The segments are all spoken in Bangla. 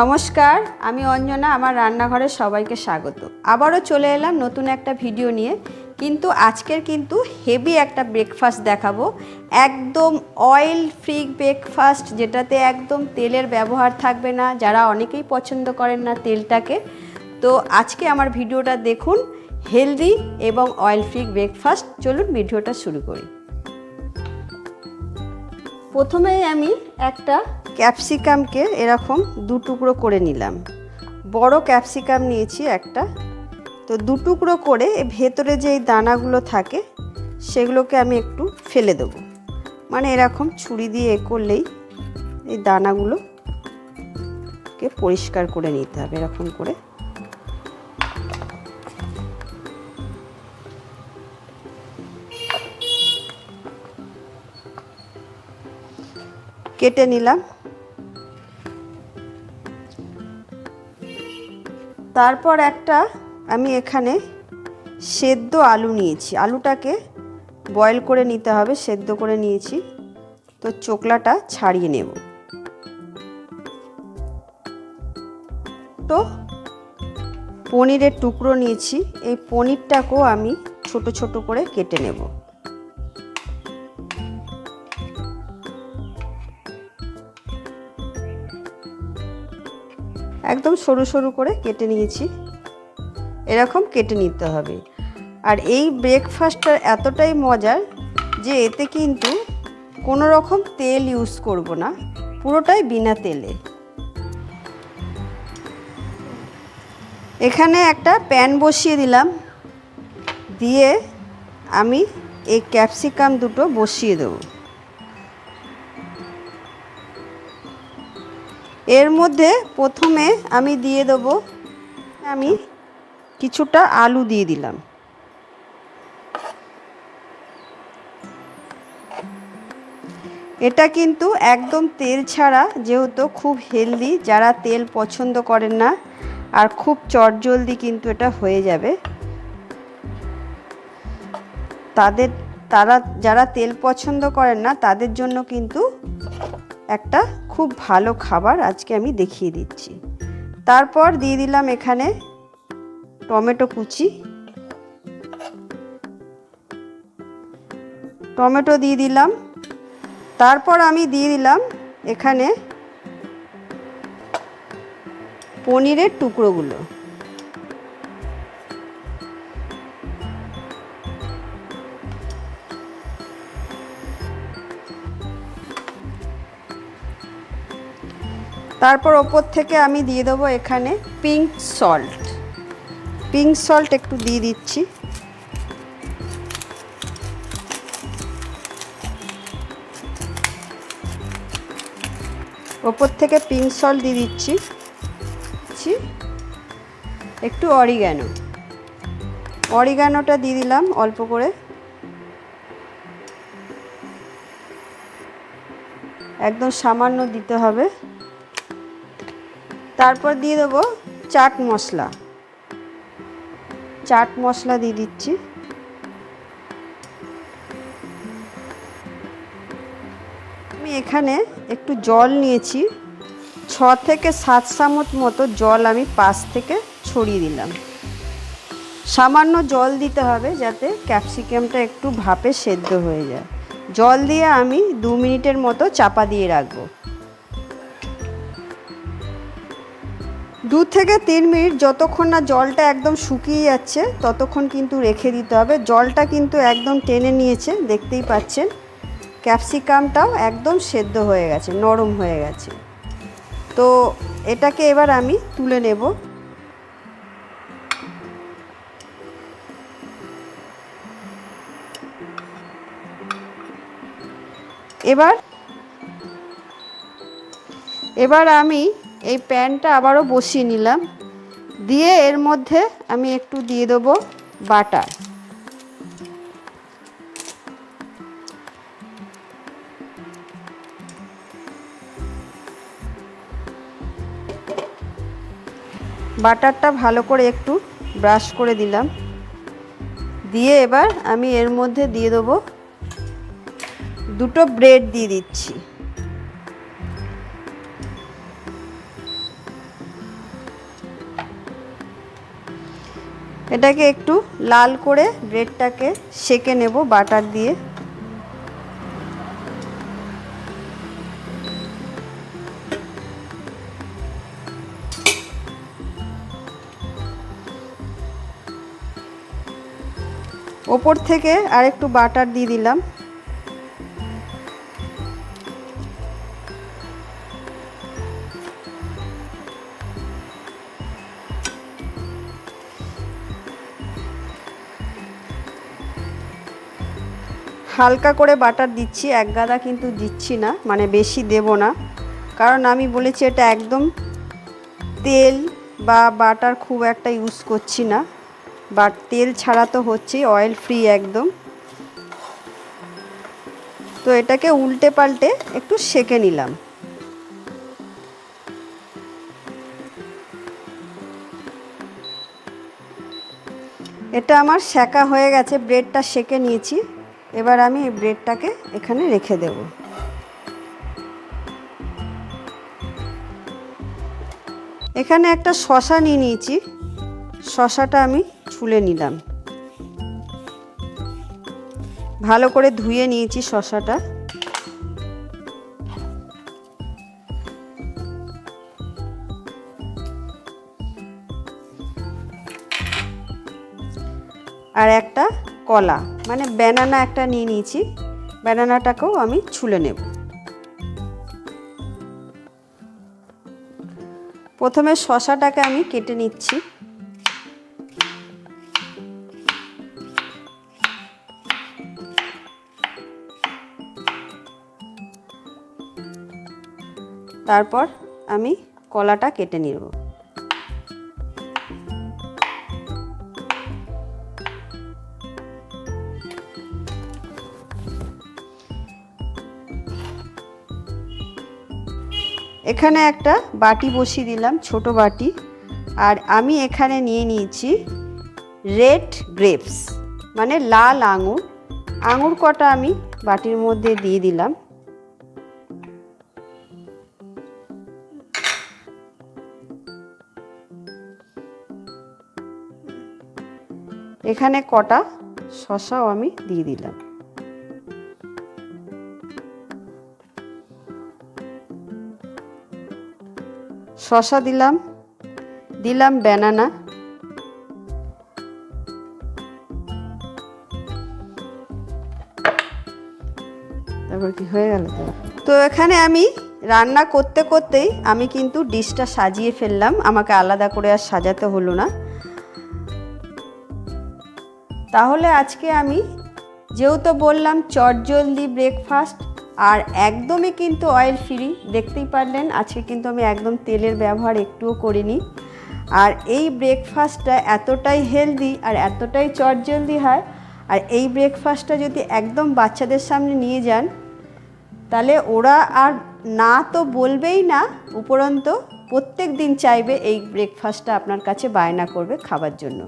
নমস্কার, আমি অঞ্জনা, আমার রান্নাঘরে সবাইকে স্বাগত। আবারও চলে এলাম নতুন একটা ভিডিও নিয়ে, কিন্তু আজকের কিন্তু হেভি একটা ব্রেকফাস্ট দেখাবো। একদম অয়েল ফ্রি ব্রেকফাস্ট যেটাতে একদম তেলের ব্যবহার থাকবে না, যারা অনেকেই পছন্দ করেন না তেলটাকে। তো আজকে আমার ভিডিওটা দেখুন হেলদি এবং অয়েল ফ্রি ব্রেকফাস্ট চলুন ভিডিওটা শুরু করি। প্রথমেই আমি একটা ক্যাপসিকামকে এরকম দু টুকরো করে নিলাম। বড় ক্যাপসিকাম নিয়েছি একটা। তো দু টুকরো করে ভেতরে যে দানাগুলো থাকে, সেগুলোকে আমি একটু ফেলে দেবো। মানে এরকম ছুরি দিয়ে এ করলেই এই দানাগুলোকে পরিষ্কার করে নিতে হবে, এরকম করে। কেটে নিলাম। তারপর একটা আমি এখানে সেদ্ধ আলু নিয়েছি। আলুটাকে বয়েল করে নিতে হবে, সেদ্ধ করে নিয়েছি। তো চোকলাটা ছাড়িয়ে নেব। তো পনিরের টুকরো নিয়েছি। এই পনিরটাকেও আমি ছোট ছোট করে কেটে নেব। একদম সরু সরু করে কেটে নিয়েছি। এরকম কেটে নিতে হবে। আর এই ব্রেকফাস্টটা এতটাই মজার যে এতে কিন্তু কোনো রকম তেল ইউজ করব না, পুরোটাই বিনা তেলে। এখানে একটা প্যান বসিয়ে দিলাম। দিয়ে আমি এই ক্যাপসিকাম দুটো বসিয়ে দেবো। এর মধ্যে প্রথমে আমি দিয়ে দেবো, আমি কিছুটা আলু দিয়ে দিলাম। এটা কিন্তু একদম তেল ছাড়া, যেহেতু খুব হেলদি, যারা তেল পছন্দ করেন না, আর খুব চটজলদি কিন্তু এটা হয়ে যাবে। তাদের, তারা, যারা তেল পছন্দ করেন না, তাদের জন্য কিন্তু একটা খুব ভালো খাবার আজকে আমি দেখিয়ে দিচ্ছি। তারপর দিয়ে দিলাম এখানে টমেটো কুচি। টমেটো দিয়ে দিলাম। তারপর আমি দিয়ে দিলাম এখানে পনিরের টুকরোগুলো। তারপর ওপর থেকে আমি দিয়ে দেবো এখানে পিঙ্ক সল্ট পিঙ্ক সল্ট একটু দিয়ে দিচ্ছি। ওপর থেকে পিঙ্ক সল্ট দিয়ে দিচ্ছি। একটু অরিগ্যানো অরিগ্যানোটা দিয়ে দিলাম অল্প করে। একদম সামান্য দিতে হবে। তারপর দিয়ে দেবো চাট মশলা। চাট মশলা দিয়ে দিচ্ছি। আমি এখানে একটু জল নিয়েছি। ছ থেকে সাত চামচ মতো জল আমি পাশ থেকে ছড়িয়ে দিলাম। সামান্য জল দিতে হবে যাতে ক্যাপসিকামটা একটু ভাপে সেদ্ধ হয়ে যায়। জল দিয়ে আমি দু মিনিটের মতো চাপা দিয়ে রাখব। দু থেকে তিন মিনিট যতক্ষণ না জলটা একদম শুকিয়ে যাচ্ছে, ততক্ষণ কিন্তু রেখে দিতে হবে। জলটা কিন্তু একদম টেনে নিয়েছে, দেখতেই পাচ্ছেন। ক্যাপসিকামটাও একদম সেদ্ধ হয়ে গেছে, নরম হয়ে গেছে। তো এটাকে এবার আমি তুলে নেব। এবার এবার আমি এই প্যানটা আবারও বসিয়ে নিলাম। দিয়ে এর মধ্যে আমি একটু দিয়ে দেবো বাটার। বাটারটা ভালো করে একটু ব্রাশ করে দিলাম। দিয়ে এবার আমি এর মধ্যে দিয়ে দেবো দুটো ব্রেড দিয়ে দিচ্ছি। এটাকে একটু লাল করে ব্রেডটাকে সেকে নেব বাটার দিয়ে। ওপর থেকে আর একটু বাটার দিয়ে দিলাম। হালকা করে বাটার দিচ্ছি, এক গাদা কিন্তু দিচ্ছি না মানে বেশি দেব না। কারণ আমি বলেছি এটা একদম তেল বা বাটার খুব একটা ইউজ করছি না। বাট তেল ছাড়া তো হচ্ছেই অয়েল ফ্রি একদম। তো এটাকে উল্টে পাল্টে একটু সেকে নিলাম। এটা আমার সেকা হয়ে গেছে ব্রেডটা সেকে নিয়েছি। এবার আমি এই ব্রেডটাকে এখানে রেখে দেব। এখানে একটা শশা নিয়ে নিয়েছি। শশাটা আমি ছুলে নিলাম। ভালো করে ধুয়ে নিয়েছি শশাটা। আর একটা কলা। মানে ব্যানানা একটা নিয়ে নিয়েছি। ব্যানানাটাকেও আমি ছুলে নেব। প্রথমে শশাটাকে আমি কেটে নিচ্ছি। তারপর আমি কলাটা কেটে নেব। এখানে একটা বাটি বসিয়ে দিলাম, ছোট বাটি। আর আমি এখানে নিয়ে নিয়েছি রেড গ্রেপস মানে লাল আঙুর। আঙুর কটা আমি বাটির মধ্যে দিয়ে দিলাম। এখানে কটা শশাও আমি দিয়ে দিলাম। শশা দিলাম দিলাম ব্যানানা তারপর কি হয়ে গেল? তো এখানে আমি রান্না করতে করতেই আমি কিন্তু ডিশটা সাজিয়ে ফেললাম, আমাকে আলাদা করে আর সাজাতে হলো না। তাহলে আজকে আমি যেহেতু বললাম চটজলদি ব্রেকফাস্ট আর একদমই কিন্তু অয়েল ফ্রি দেখতেই পারলেন। আজকে কিন্তু আমি একদম তেলের ব্যবহার একটুও করিনি। আর এই ব্রেকফাস্টটা এতটাই হেলদি আর এতটাই চটজলদি হয়, আর এই ব্রেকফাস্টটা যদি একদম বাচ্চাদের সামনে নিয়ে যান, তাহলে ওরা আর না তো বলবেই না, উপরন্ত প্রত্যেক দিন চাইবে এই ব্রেকফাস্টটা আপনার কাছে বায়না করবে খাবার জন্য।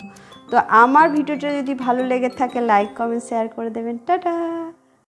তো আমার ভিডিওটা যদি ভালো লেগে থাকে লাইক কমেন্ট শেয়ার করে দেবেন। টাটা!